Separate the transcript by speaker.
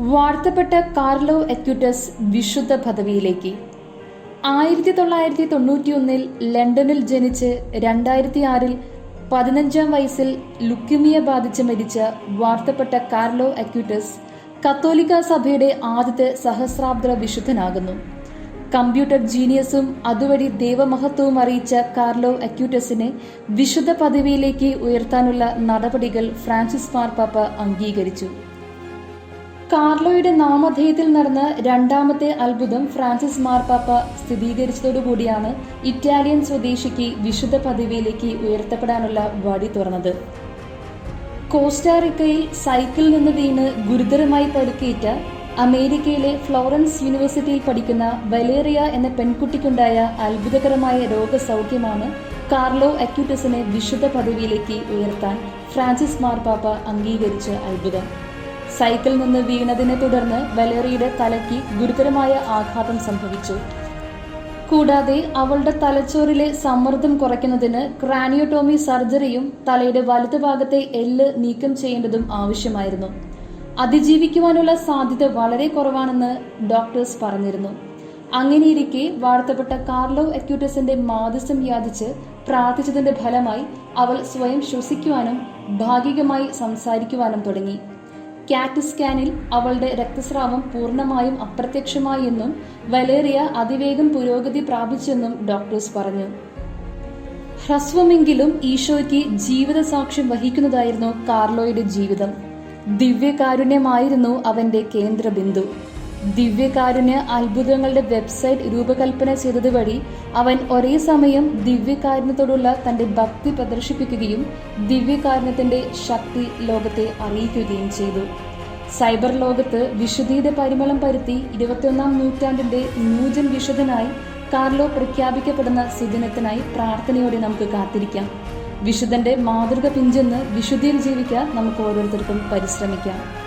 Speaker 1: വാഴ്ത്തപ്പെട്ട കാർലോ എക്യൂറ്റസ് വിശുദ്ധ പദവിയിലേക്ക്. ആയിരത്തി തൊള്ളായിരത്തി തൊണ്ണൂറ്റിയൊന്നിൽ ലണ്ടനിൽ ജനിച്ച് രണ്ടായിരത്തി ആറിൽ പതിനഞ്ചാം വയസ്സിൽ ലുക്കിമിയ ബാധിച്ച് മരിച്ച വാർത്തപ്പെട്ട കാർലോ അക്യൂട്ടസ് കത്തോലിക്ക സഭയുടെ ആദ്യത്തെ സഹസ്രാബ്ദ വിശുദ്ധനാകുന്നു. കമ്പ്യൂട്ടർ ജീനിയസും അതുവഴി ദൈവമഹത്വവും അറിയിച്ച കാർലോ അക്യൂട്ടസിനെ വിശുദ്ധ പദവിയിലേക്ക് ഉയർത്താനുള്ള നടപടികൾ ഫ്രാൻസിസ് മാർപ്പാപ്പ അംഗീകരിച്ചു. കാർലോയുടെ നാമധേയത്തിൽ നടന്ന രണ്ടാമത്തെ അത്ഭുതം ഫ്രാൻസിസ് മാർപ്പാപ്പ സ്ഥിരീകരിച്ചതോടുകൂടിയാണ് ഇറ്റാലിയൻ സ്വദേശിക്ക് വിശുദ്ധ പദവിയിലേക്ക് ഉയർത്തപ്പെടാനുള്ള വഴി തുറന്നത്. കോസ്റ്റാറിക്കയിൽ സൈക്കിളിൽ നിന്ന് വീണ് ഗുരുതരമായി പരുക്കേറ്റ അമേരിക്കയിലെ ഫ്ലോറൻസ് യൂണിവേഴ്സിറ്റിയിൽ പഠിക്കുന്ന വലേറിയ എന്ന പെൺകുട്ടിക്കുണ്ടായ അത്ഭുതകരമായ രോഗസൗഖ്യമാണ് കാർലോ അക്യൂട്ടസിനെ വിശുദ്ധ പദവിയിലേക്ക് ഉയർത്താൻ ഫ്രാൻസിസ് മാർപ്പാപ്പ അംഗീകരിച്ച അത്ഭുതം. സൈക്കിളിൽ നിന്ന് വീണതിനെ തുടർന്ന് വലേറിയുടെ തലയ്ക്ക് ഗുരുതരമായ ആഘാതം സംഭവിച്ചു. കൂടാതെ അവളുടെ തലച്ചോറിലെ സമ്മർദ്ദം കുറയ്ക്കുന്നതിന് ക്രാനിയോട്ടോമി സർജറിയും തലയുടെ വലതുഭാഗത്തെ എല്ല് നീക്കം ചെയ്യേണ്ടതും ആവശ്യമായിരുന്നു. അതിജീവിക്കുവാനുള്ള സാധ്യത വളരെ കുറവാണെന്ന് ഡോക്ടേഴ്സ് പറഞ്ഞിരുന്നു. അങ്ങനെയിരിക്കെ വാഴ്ത്തപ്പെട്ട കാർലോ അക്യൂട്ടസിന്റെ മാധ്യസ്ഥം യാചിച്ച് പ്രാർത്ഥിച്ചതിന്റെ ഫലമായി അവൾ സ്വയം ശ്വസിക്കുവാനും ഭാഗികമായി സംസാരിക്കുവാനും തുടങ്ങി. കാറ്റ് സ്കാനിൽ അവളുടെ രക്തസ്രാവം പൂർണമായും അപ്രത്യക്ഷമായി എന്നും വലേറിയ അതിവേഗം പുരോഗതി പ്രാപിച്ചെന്നും ഡോക്ടേഴ്സ് പറഞ്ഞു. ഹ്രസ്വമെങ്കിലും ഈശോയ്ക്ക് ജീവിത സാക്ഷ്യം വഹിക്കുന്നതായിരുന്നു കാർലോയുടെ ജീവിതം. ദിവ്യകാരുണ്യമായിരുന്നു അവന്റെ കേന്ദ്രബിന്ദു. ദിവ്യകാരുണ്യ അത്ഭുതങ്ങളുടെ വെബ്സൈറ്റ് രൂപകൽപ്പന ചെയ്തത് വഴി അവൻ ഒരേ സമയം ദിവ്യകാരുണ്യത്തോടുള്ള തന്റെ ഭക്തി പ്രദർശിപ്പിക്കുകയും ദിവ്യകാരുണ്യത്തിന്റെ ശക്തി ലോകത്തെ അറിയിക്കുകയും ചെയ്തു. സൈബർ ലോകത്ത് വിശുദ്ധിയുടെ പരിമളം പരുത്തി ഇരുപത്തിയൊന്നാം നൂറ്റാണ്ടിന്റെ നൂജൻ വിശുദ്ധനായി കാർലോ പ്രഖ്യാപിക്കപ്പെടുന്ന സുദിനത്തിനായി പ്രാർത്ഥനയോടെ നമുക്ക് കാത്തിരിക്കാം. വിശുദ്ധന്റെ മാതൃക പിഞ്ചെന്ന് വിശുദ്ധിയിൽ ജീവിക്കാൻ നമുക്ക് ഓരോരുത്തർക്കും പരിശ്രമിക്കാം.